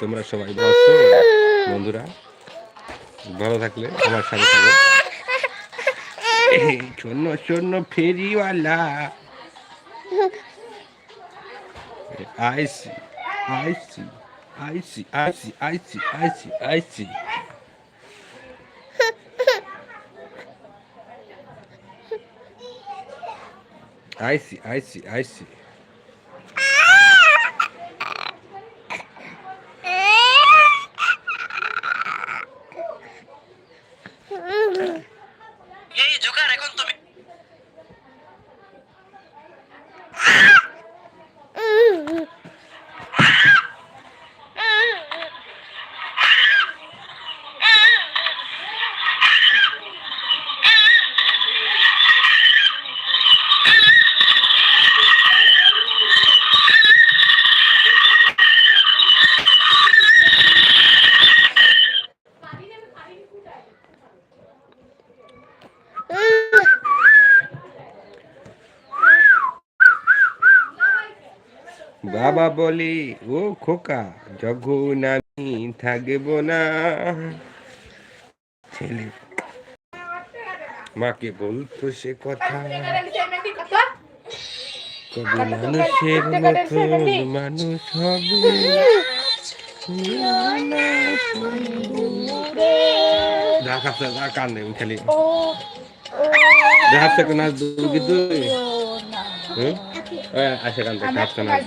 তোমরা সবাই ভালো বন্ধুরা ভালো থাকলে আমার সাথে থাকো। শোনো শোনো ফেরিওয়ালা। আইসি আইসি আইসি আইসি আইসি আইসি আইসি আইসি see, I. giocare contro me. বাবা বলি, ও খোকা, যখন আমি থাকব না। ছেলে মাকে বলতো সে কথা। কবি মানুষের মতন মানুষ হবে। দেখা কান নেই খালি দেখা নাচ আচ্ছা কান থেকে নাচ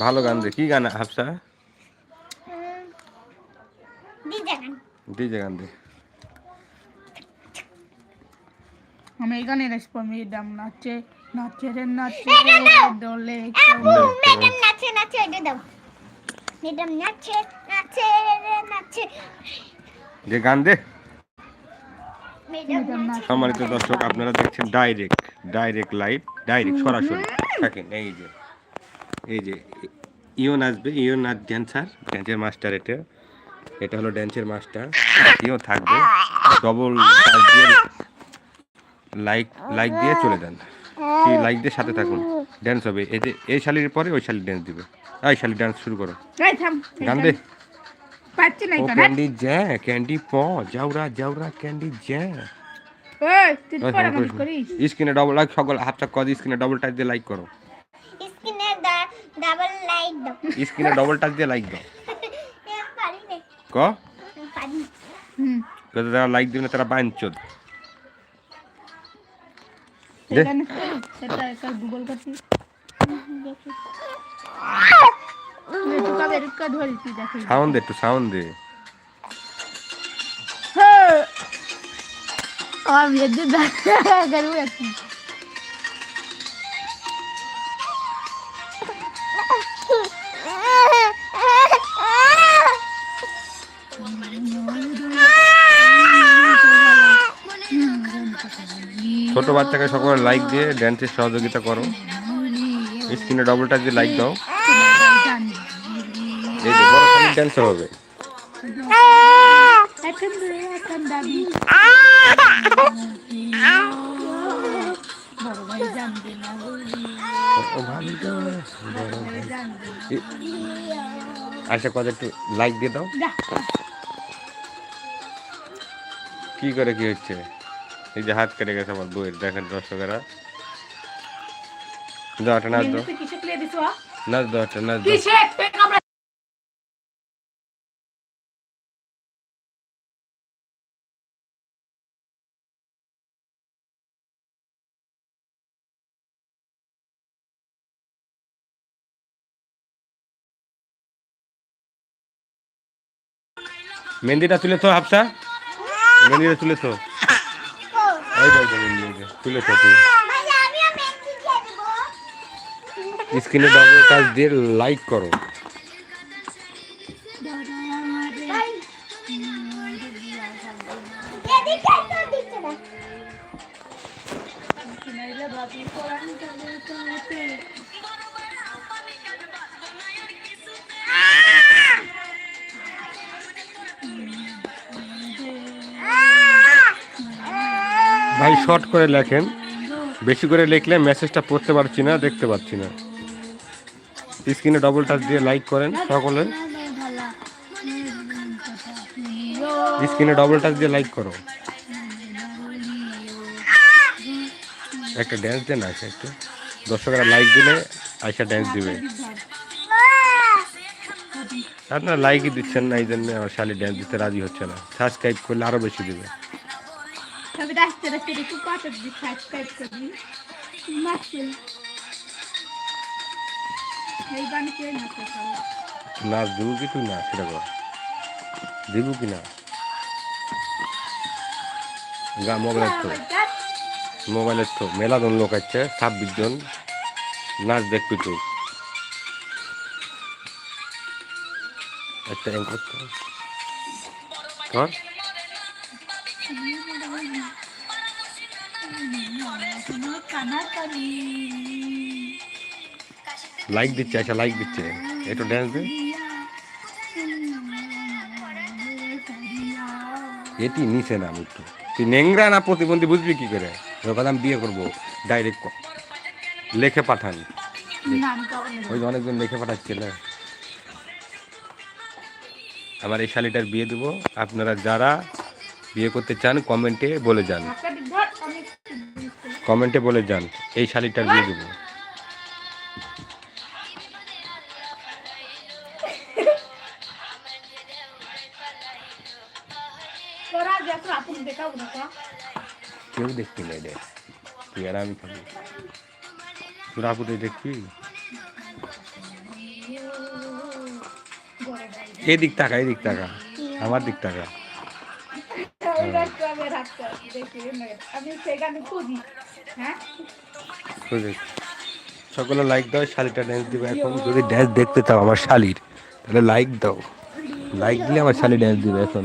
ভালো গান দে। কি গান হাফসা? ডিজে গান। দে। আমি এই নাচে নাচে রে নাচে। দোলে নাচে নাচে এটা দাও নাচে নাচে রে নাচে। যে গান দে। সম্মানিত দর্শক আপনারা দেখছেন ডাইরেক্ট ডাইরেক্ট লাইভ ডাইরেক্ট সরাসরি। থাকেন এই যে এই যে ইও নাচবে ইও নাচ ড্যান্সার ড্যান্সের মাস্টার এটা এটা হলো ড্যান্সের মাস্টার ইও থাকবে ডবল লাইক লাইক দিয়ে চলে দেন কি লাইক দিয়ে সাথে থাকুন ড্যান্স হবে এই যে এই শালির পরে ওই শালি ড্যান্স দিবে। এই শালি ড্যান্স শুরু করো। এই এই গান। দে। ক্যান্ডি জ্যা ক্যান্ডি প যাওরা যাওরা ক্যান্ডি জ্যা হ্যাঁ, স্ক্রিনে ডবল লাইক সকল হাফ চাপ করে স্ক্রিনে ডবল টাচ দিয়ে লাইক করো। স্ক্রিনে ডাবল লাইক দাও। স্ক্রিনে ডবল টাচ দিয়ে লাইক দাও। ক? কত যারা লাইক দিবে না তারা বাঞ্চদ। সেটা একটা গুগল করছি। একটু সাউন্ড দে। Abi yedi ben garip yaptım. ছোট বাচ্চাকে সকলে লাইক দিয়ে ড্যান্সের সহযোগিতা করো। স্ক্রিনে ডবল টাচ দিয়ে লাইক দাও। ড্যান্স হবে। এখন এখন দাবি আচ্ছা কত একটু লাইক দিয়ে দাও। কি করে কি হচ্ছে? এই যে হাত কেটে গেছে আমার বইয়ের দেখেন দর্শকেরা। দাও একটা নাচ দাও। নাচ দাও একটা নাচ দাও। মেহেন্দিটা তুলে তো হাফসা। মেহেন্দিটা তুলে তো ওই দাও মেহেন্দি তুলে তো তুই। স্ক্রিনে ডাবল টাচ দিয়ে লাইক করো। ভাই শর্ট করে লেখেন। বেশি করে লিখলে মেসেজটা পড়তে পারছি না, দেখতে পাচ্ছি না। স্ক্রিনে ডবল টাচ দিয়ে লাইক করেন সকলে। স্ক্রিনে ডবল টাচ দিয়ে লাইক করো। একটা ড্যান্স দেন আছে একটু। দর্শকরা লাইক দিলে আয়সা ড্যান্স দিবে। আপনারা লাইকই দিচ্ছেন না এই জন্য আমার শালি ড্যান্স দিতে রাজি হচ্ছে না। সাবস্ক্রাইব করলে আরও বেশি দিবে। তবে রাস্তে রাস্তে একটু কত সাবস্ক্রাইব করি মাসিল এই গান কে নাচে খাওয়া নাচ দিব কি তুই না সেটা কর দিব কি না গা মোবাইলের তো মোবাইলের তো মেলা জন লোক আছে ছাব্বিশ জন নাচ দেখবি তুই একটা অ্যাঙ্কর তো কর লাইক দিচ্ছে আচ্ছা লাইক দিচ্ছে। একটু ড্যান্স দে এটি নিচে না আমি একটু। তুই নেংরা না প্রতিবন্ধী বুঝবি কি করে? যখন আমি বিয়ে করব ডাইরেক্ট লেখে পাঠান। ওই যে অনেকজন লিখে পাঠাচ্ছে না। আমার এই শালিটার বিয়ে দেবো। আপনারা যারা বিয়ে করতে চান কমেন্টে বলে যান। কমেন্টে বলে যান এই শালিটার বিয়ে দেবো কেউ দেখবি না এটা তুই আর আমি খাবি তোর আপুতে দেখবি? এদিক টাকা এদিক টাকা আমার দিক টাকা রাস্তা আমি রাস্তা দেখি আমি সেখানে খুঁজি হ্যাঁ? সকলে লাইক দাও শালিটা ড্যান্স দিবে। এখন যদি ড্যান্স দেখতে চাও আমার শালির তাহলে লাইক দাও। লাইক দিলে আমার শালি ড্যান্স দিবে এখন।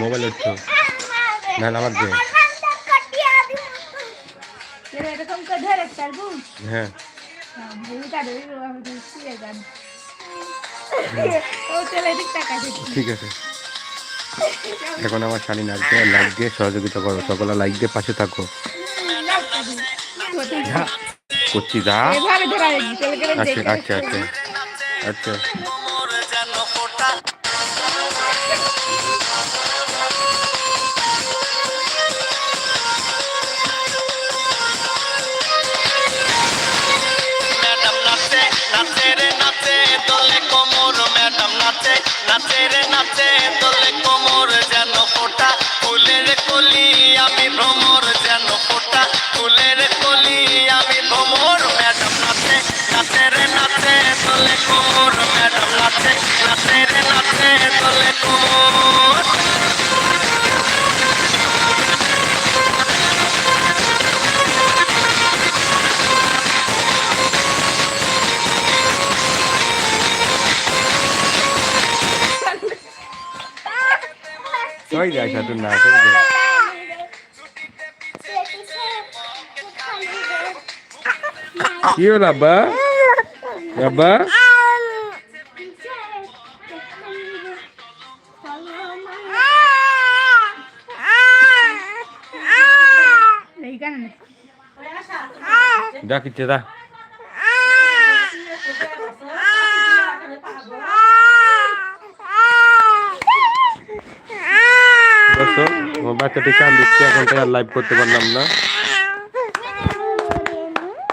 মোবাইল হচ্ছে না আমার দে হ্যাঁ ঠিক আছে। এখন আমার শালি নাচবে লাইক দিয়ে সহযোগিতা করো। সকলে লাইক দিয়ে পাশে থাকো। করছি যা। গেলে আচ্ছা আচ্ছা আচ্ছা আচ্ছা। নাচে রে নাচে, দোলে কোমর যেন ফোটা। ফুলের কলি, আমি ভ্রমর যেন ফোটা। ফুলের কলি, আমি ভ্রমর, ম্যাডাম নাচে নাচে রে নাচে তোলে কোমর, ম্যাডাম নাচে। ওই যে আশা তোর নাচ ওই যে। কি হলো আব্বা আব্বা এইখানে ডাকিচ্ছে দা দর্শক আমার বাচ্চাটি কান দিচ্ছে এখন তো আর লাইভ করতে পারলাম না।